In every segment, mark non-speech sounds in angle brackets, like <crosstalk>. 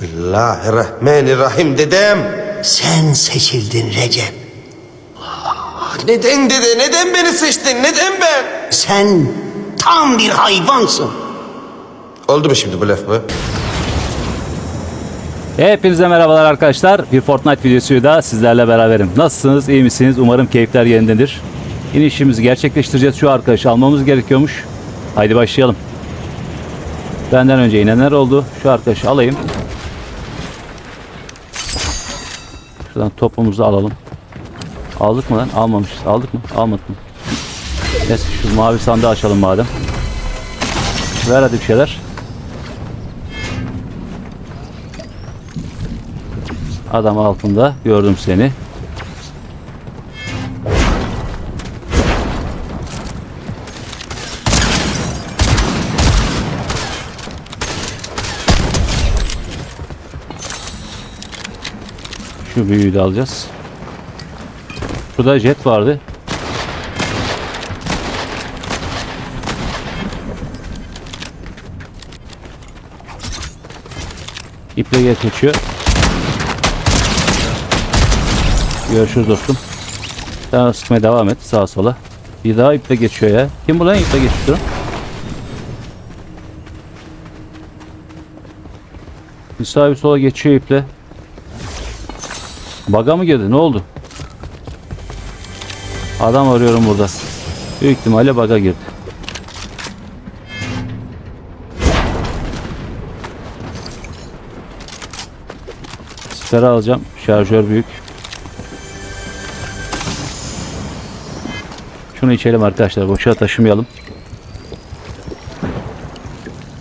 Bismillahirrahmanirrahim dedem. Sen seçildin Recep. Neden dede? Neden beni seçtin? Neden ben? Sen tam bir hayvansın. Oldu mu şimdi bu laf bu? Hepinize merhabalar arkadaşlar. Bir Fortnite videosuyla sizlerle beraberim. Nasılsınız? iyi misiniz? Umarım keyifler yerindedir. İnişimizi gerçekleştireceğiz. Şu arkadaşı almamız gerekiyormuş. Haydi başlayalım. Benden önce inenler oldu. Şu arkadaşı alayım. Şuradan topumuzu alalım. Aldık mı lan? Almamışız. Aldık mı? Almadık mı? Neyse şu mavi sandığı açalım madem. Ver hadi bir şeyler. Adam altında. Gördüm seni. Şu büyüğü de alacağız. Burada jet vardı. İple geçiyor. Görüşürüz dostum. Sen sıkmaya devam et sağa sola. Bir daha iple geçiyor ya. Kim bu lan iple geçiyor? Bir sağa bir sola geçiyor iple. Baga mı girdi? Ne oldu? Adam arıyorum burada. Büyük ihtimalle baga girdi. Siperi alacağım. Şarjör büyük. Şunu içelim arkadaşlar. Boşa taşımayalım.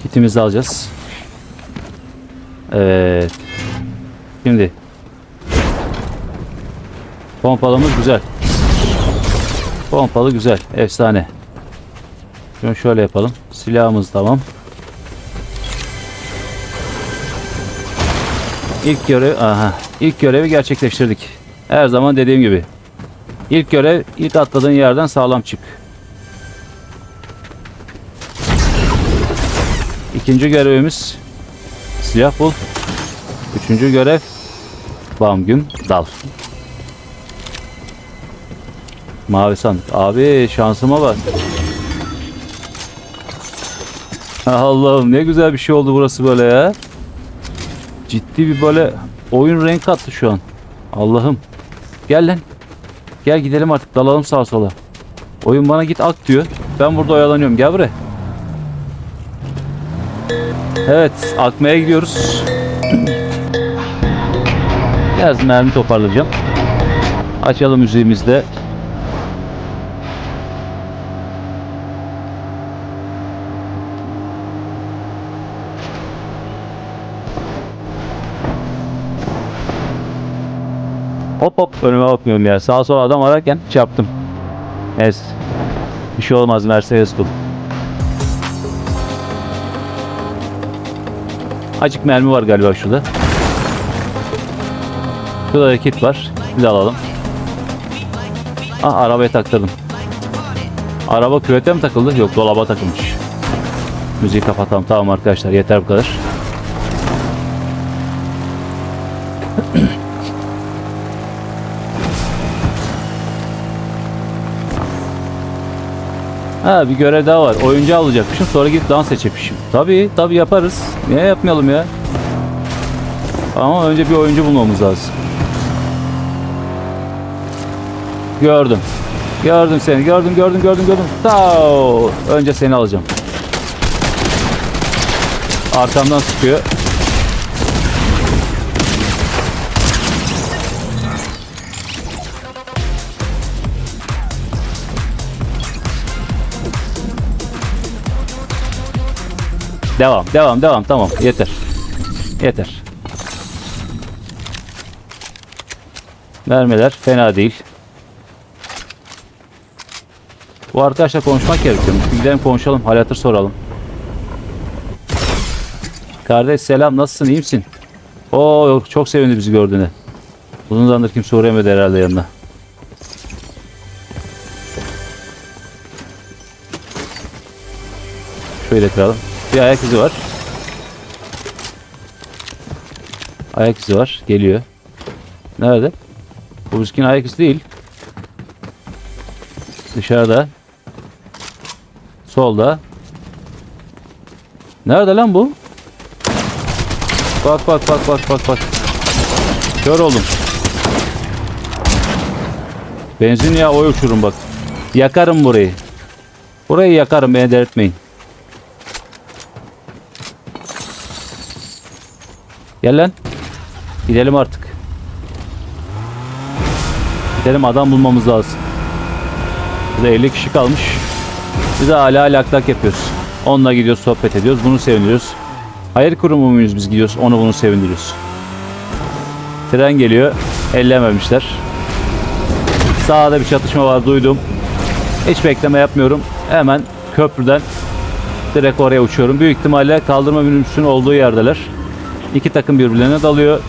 Kitimizi alacağız. Evet. Şimdi. Pompalımız güzel. Pompalı güzel. Efsane. Şunu şöyle yapalım. Silahımız tamam. İlk görev, aha, ilk görevi gerçekleştirdik. Her zaman dediğim gibi. İlk görev ilk atladığın yerden sağlam çık. İkinci görevimiz silah bul. Üçüncü görev bam güm dal. Mavi sandık. Abi şansıma bak. Allah'ım ne güzel bir şey oldu burası böyle ya. Ciddi bir böyle oyun renk kattı şu an. Allah'ım. Gel lan. Gel gidelim artık dalalım sağa sola. Oyun bana git ak diyor. Ben burada oyalanıyorum. Gel buraya. Evet akmaya gidiyoruz. Biraz mermi toparlayacağım. Açalım müziğimizde. Hop hop önüme bakmıyorum ya. Sağa sola adam ararken çarptım. Neyse. Bir şey olmaz Mercedes bul. Acık mermi var galiba şurada. Şurada da kit var. Bir alalım. Ah arabaya taktırdım. Araba küvete mi takıldı? Yok dolaba takılmış. Müziği kapatalım. Tamam arkadaşlar yeter bu kadar. Ha bir görev daha var. Oyuncu alacakmışım. Sonra gidip dans edecekmişim. Tabii tabii yaparız. Niye yapmayalım ya? Ama önce bir oyuncu bulmamız lazım. Gördüm. Gördüm seni. Gördüm gördüm gördüm gördüm. Tao. Önce seni alacağım. Arkamdan sıkıyor. Devam, devam, devam. Tamam, yeter. Yeter. Mermiler fena değil. Bu arkadaşla konuşmak gerekiyormuş. Bir gidelim konuşalım, hal hatır soralım. Kardeş selam, nasılsın, iyi misin? Oo, çok sevindi bizi gördüğüne. Uzun zamandır kimse uğrayamadı herhalde yanına. Şöyle kıralım. Bir ayak izi var. Ayak izi var. Geliyor. Nerede? Bu bizkin ayak izi değil. Dışarıda. Solda. Nerede lan bu? Bak bak bak bak bak bak. Kör oldum. Benzin ya oy uçurum bak. Yakarım burayı. Burayı yakarım beni delirtmeyin. Gel lan. Gidelim artık. Gidelim adam bulmamız lazım. Burada 50 kişi kalmış. Biz hala lak lak yapıyoruz. Onunla gidiyoruz sohbet ediyoruz. Bunu seviniyoruz. Hayır kurumu muyuz biz gidiyoruz. Onu bunu sevindiriyoruz. Tren geliyor. Ellememişler. Sağda bir çatışma var duydum. Hiç bekleme yapmıyorum. Hemen köprüden direkt oraya uçuyorum. Büyük ihtimalle kaldırma minibüsünün olduğu yerdeler. İki takım birbirlerine dalıyor.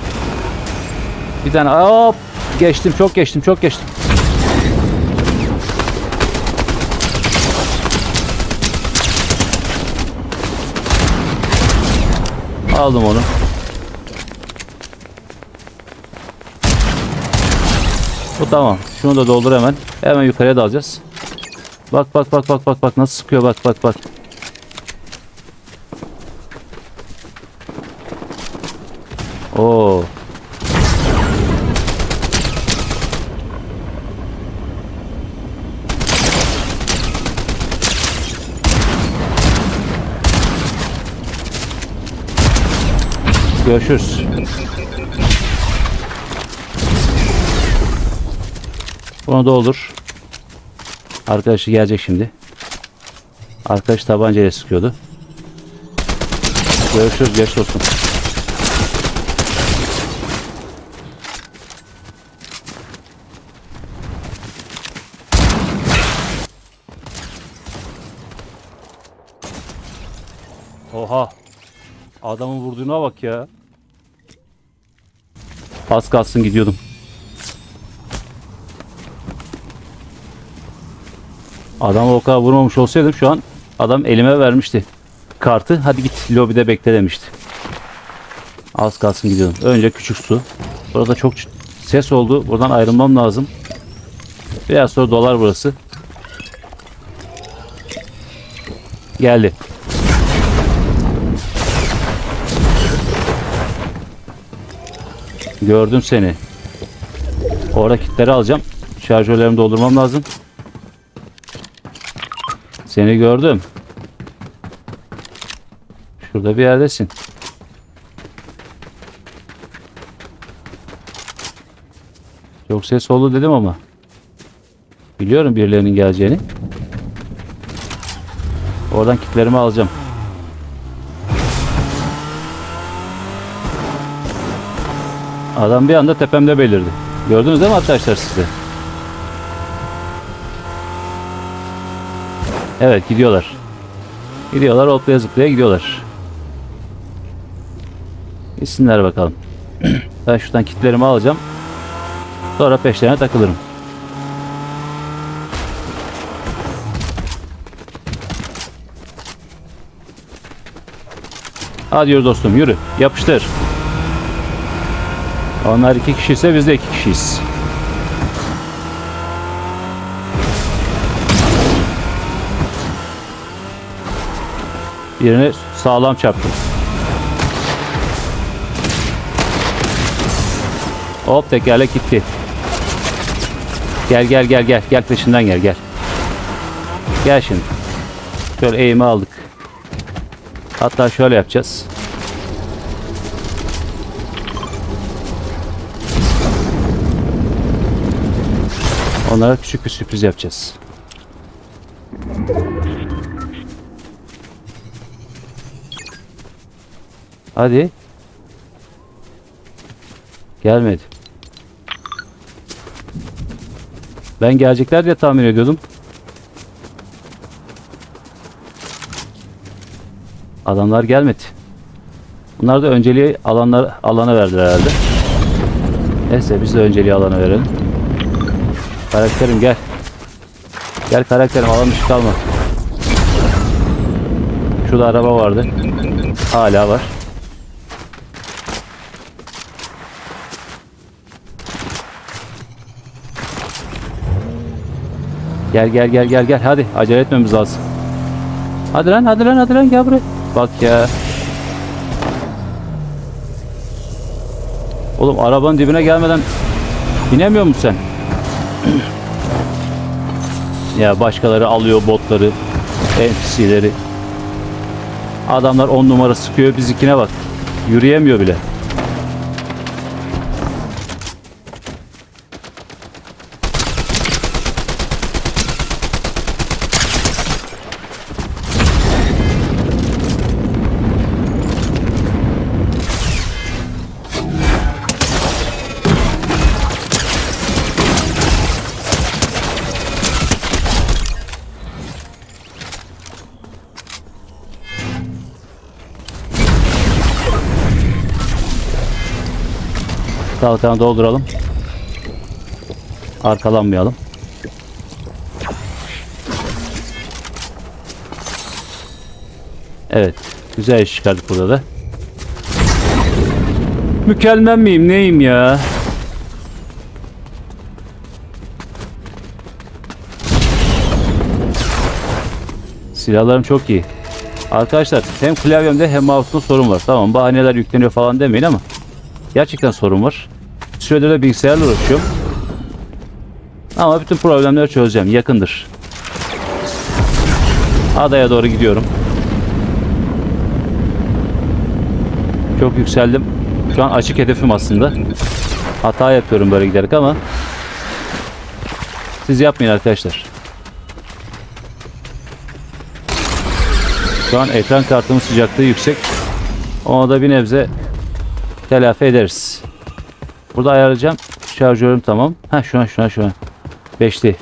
Bir tane hop geçtim çok geçtim çok geçtim. Aldım onu. Bu tamam. Şunu da doldur hemen. Hemen yukarıya dalacağız. Bak bak bak bak bak bak nasıl sıkıyor bak bak bak. Oo. Görüşürüz. Bunu doldur. Arkadaşı gelecek şimdi. Arkadaş tabancayla sıkıyordu. Görüşürüz geç dostum. Adamın vurduğuna bak ya. Az kalsın gidiyordum. Adam o kadar vurmamış olsaydım şu an adam elime vermişti kartı. Hadi git lobide bekle demişti. Az kalsın gidiyordum. Önce küçük su. Burada çok ses oldu. Buradan ayrılmam lazım. Biraz sonra dolar burası. Geldi. Gördüm seni. Orada kitleri alacağım. Şarjörlerimi doldurmam lazım. Seni gördüm. Şurada bir yerdesin. Çok ses oldu dedim ama. Biliyorum birilerinin geleceğini. Oradan kitlerimi alacağım. Adam bir anda tepemde belirdi. Gördünüz değil mi arkadaşlar size? Evet gidiyorlar. Gidiyorlar hoplaya zıplaya gidiyorlar. Gitsinler bakalım. <clears throat> ben şuradan kitlerimi alacağım. Sonra peşlerine takılırım. Hadi yürü dostum yürü. Yapıştır. Onlar iki kişiyse biz de iki kişiyiz. Birine sağlam çarptım. Hop tekerlek gitti. Gel gel gel gel. Gel peşinden gel gel. Gel şimdi. Şöyle eğimi aldık. Hatta şöyle yapacağız. Onlara küçük bir sürpriz yapacağız. Hadi. Gelmedi. Ben gelecekler diye tahmin ediyordum. Adamlar gelmedi. Bunlar da önceliği alanlar alana verdiler herhalde. Neyse biz de önceliği alana verelim. Karakterim gel. Gel karakterim alan dışı kalma. Şurada araba vardı. Hala var. Gel gel gel gel gel hadi acele etmemiz lazım. Hadi lan hadi lan hadi lan gel buraya. Bak ya. Oğlum arabanın dibine gelmeden inemiyor musun sen? Ya başkaları alıyor botları, NPC'leri. Adamlar on numara sıkıyor bizikine bak. Yürüyemiyor bile. Kalkanı dolduralım. Arkalanmayalım. Evet. Güzel iş çıkardık burada da. Mükemmel miyim neyim ya? Silahlarım çok iyi. Arkadaşlar hem klavyemde hem mouse'da sorun var. Tamam bahaneler yükleniyor falan demeyin ama gerçekten sorun var. Süredir de bilgisayarla uğraşıyorum. Ama bütün problemleri çözeceğim. Yakındır. Adaya doğru gidiyorum. Çok yükseldim. Şu an açık hedefim aslında. Hata yapıyorum böyle giderek ama siz yapmayın arkadaşlar. Şu an ekran kartımın sıcaklığı yüksek. Ona da bir nebze telafi ederiz. Burada ayarlayacağım. Şarjörüm tamam. Ha şu an şu an şu an. Beşli.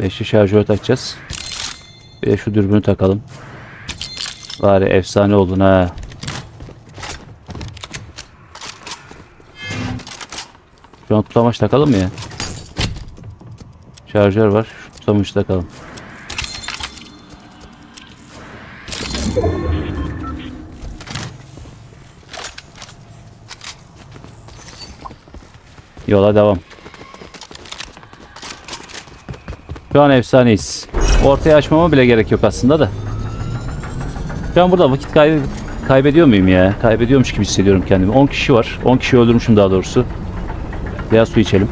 Beşli şarjör takacağız. Bir de şu dürbünü takalım. Bari efsane oldun ha. Şu an tutamaç takalım mı ya? Şarjör var. Şu tutamaç takalım. Yola devam. Şu an efsaneyiz. Ortaya açmama bile gerek yok aslında da. Şu an burada vakit kay kaybediyor muyum ya? Kaybediyormuş gibi hissediyorum kendimi. 10 kişi var. 10 kişi öldürmüşüm daha doğrusu. Biraz su içelim.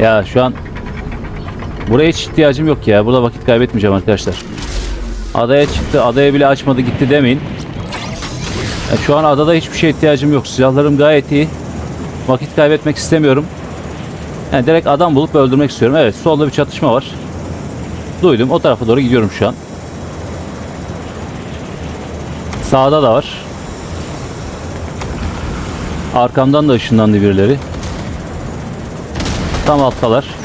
Ya şu an buraya hiç ihtiyacım yok ya. Burada vakit kaybetmeyeceğim arkadaşlar. Adaya çıktı. Adaya bile açmadı gitti demeyin. Ya şu an adada hiçbir şeye ihtiyacım yok. Silahlarım gayet iyi. Vakit kaybetmek istemiyorum. Yani direkt adam bulup öldürmek istiyorum. Evet solda bir çatışma var. Duydum. O tarafa doğru gidiyorum şu an. Sağda da var. Arkamdan da ışınlandı birileri. Tam alttalar.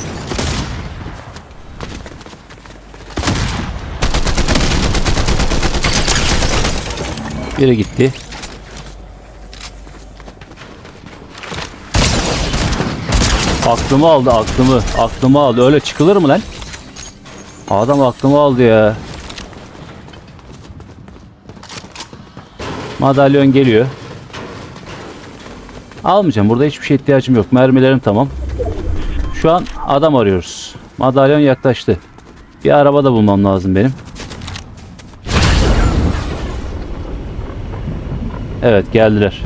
Biri gitti. Aklımı aldı aklımı. Aklımı aldı. Öyle çıkılır mı lan? Adam aklımı aldı ya. Madalyon geliyor. Almayacağım. Burada hiçbir şey ihtiyacım yok. Mermilerim tamam. Şu an adam arıyoruz. Madalyon yaklaştı. Bir araba da bulmam lazım benim. Evet geldiler.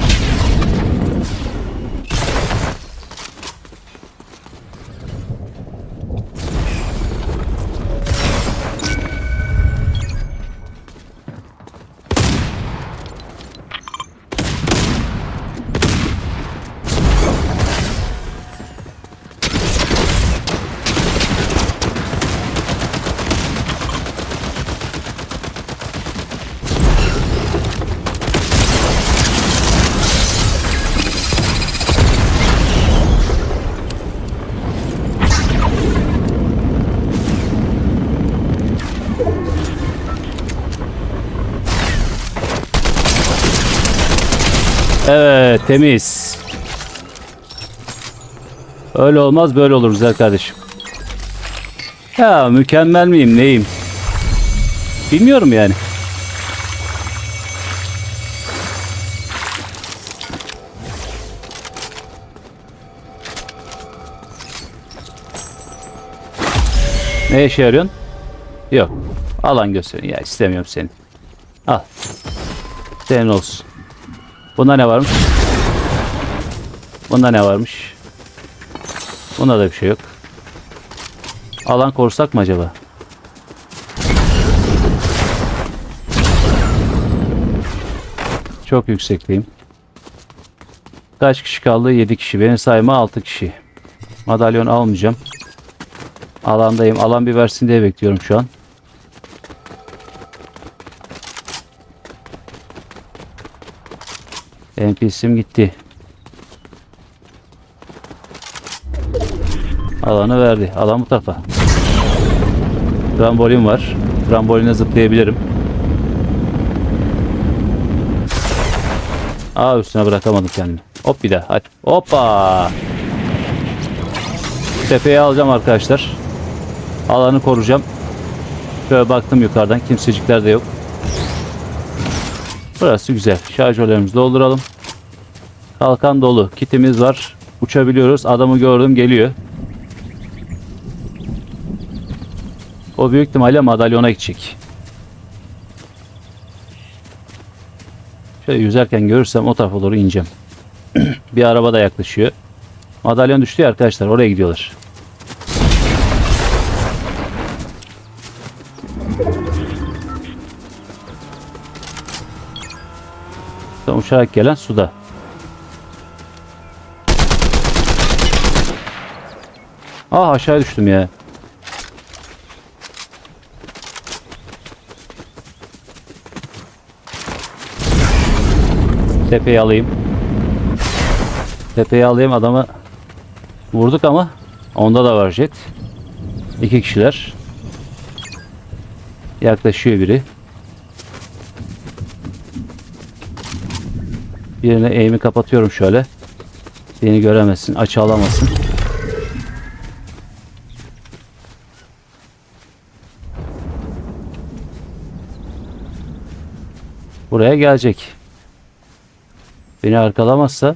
Evet temiz. Öyle olmaz böyle olur güzel kardeşim. Ya mükemmel miyim neyim? Bilmiyorum yani. Ne işe yarıyorsun? Yok. Alan gösterin ya istemiyorum seni. Al. Senin olsun. Bunda ne varmış? Bunda ne varmış? Bunda da bir şey yok. Alan korusak mı acaba? Çok yüksekteyim. Kaç kişi kaldı? 7 kişi. Benim sayıma 6 kişi. Madalyon almayacağım. Alandayım. Alan bir versin diye bekliyorum şu an. NPC'm gitti. Alanı verdi. Alan bu tarafa. Trambolin var. Tramboline zıplayabilirim. Aa üstüne bırakamadım kendimi. Hop bir daha. Hadi. Hoppa. Tepeye alacağım arkadaşlar. Alanı koruyacağım. Şöyle baktım yukarıdan. Kimsecikler de yok. Burası güzel. Şarjörlerimizi dolduralım. Kalkan dolu. Kitimiz var. Uçabiliyoruz. Adamı gördüm geliyor. O büyük ihtimalle madalyona gidecek. Şöyle yüzerken görürsem o tarafa doğru ineceğim. <clears throat> bir araba da yaklaşıyor. Madalyon düştü ya arkadaşlar. Oraya gidiyorlar. Tam uçarak gelen suda. Ah aşağı düştüm ya. Tepeyi alayım. Tepeyi alayım adamı vurduk ama onda da var jet. İki kişiler. Yaklaşıyor biri. Birine eğimi kapatıyorum şöyle. Beni göremesin, açı alamasın. Buraya gelecek. Beni arkalamazsa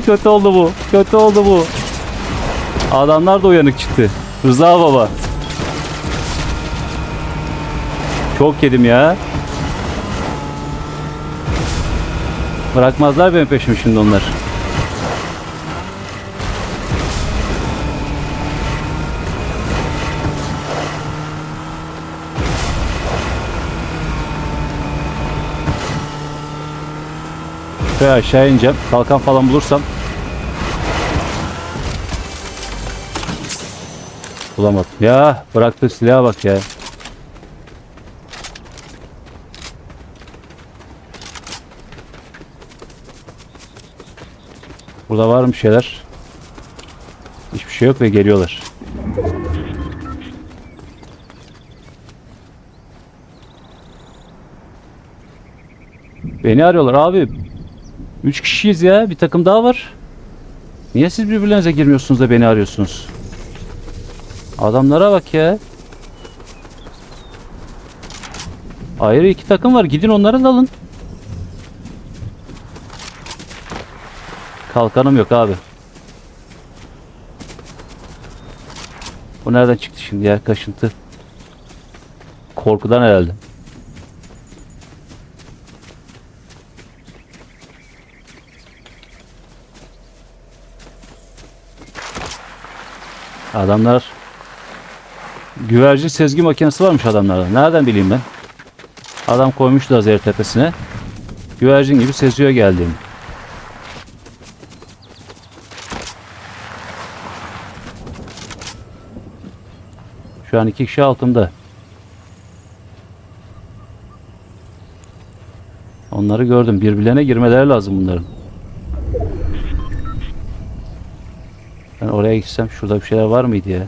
Kötü oldu bu. Kötü oldu bu. Adamlar da uyanık çıktı. Rıza baba. Çok yedim ya. Bırakmazlar benim peşimi şimdi onlar. Şöyle aşağı ineceğim. Kalkan falan bulursam. Bulamadım. Ya bıraktığı silaha bak ya. Burada var mı şeyler? Hiçbir şey yok ve geliyorlar. Beni arıyorlar abi. Üç kişiyiz ya. Bir takım daha var. Niye siz birbirlerinize girmiyorsunuz da beni arıyorsunuz? Adamlara bak ya. Ayrı iki takım var. Gidin onlara dalın. Kalkanım yok abi. Bu nereden çıktı şimdi ya? Kaşıntı. Korkudan herhalde. Adamlar güvercin sezgi makinesi varmış adamlarda. Nereden bileyim ben? Adam koymuş lazer tepesine. Güvercin gibi seziyor geldiğini. Şu an iki kişi altımda. Onları gördüm. Birbirlerine girmeleri lazım bunların. Oraya gitsem şurada bir şeyler var mıydı ya?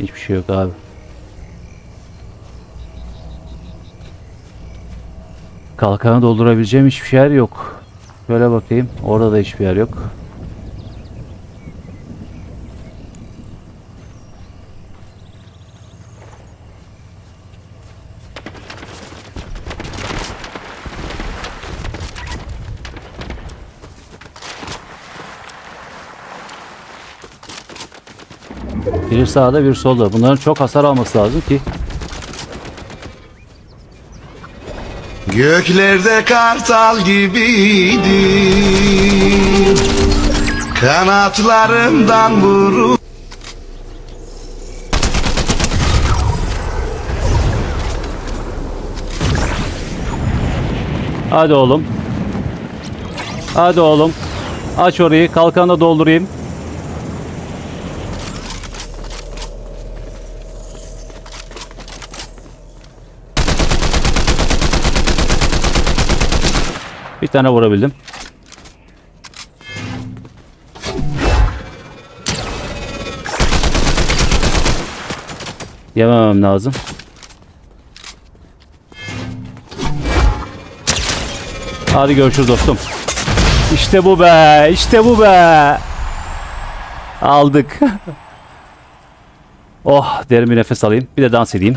Hiçbir şey yok abi. Kalkanı doldurabileceğim hiçbir yer yok. Şöyle bakayım. Orada da hiçbir yer yok. Biri sağda bir solda. Bunların çok hasar alması lazım ki Göklerde kartal gibiydi Kanatlarından vurup Hadi oğlum. Hadi oğlum. Aç orayı. Kalkanı da doldurayım. Bir tane vurabildim. Yememem lazım. Hadi görüşürüz dostum. İşte bu be. işte bu be. Aldık. <laughs> oh derin bir nefes alayım. Bir de dans edeyim.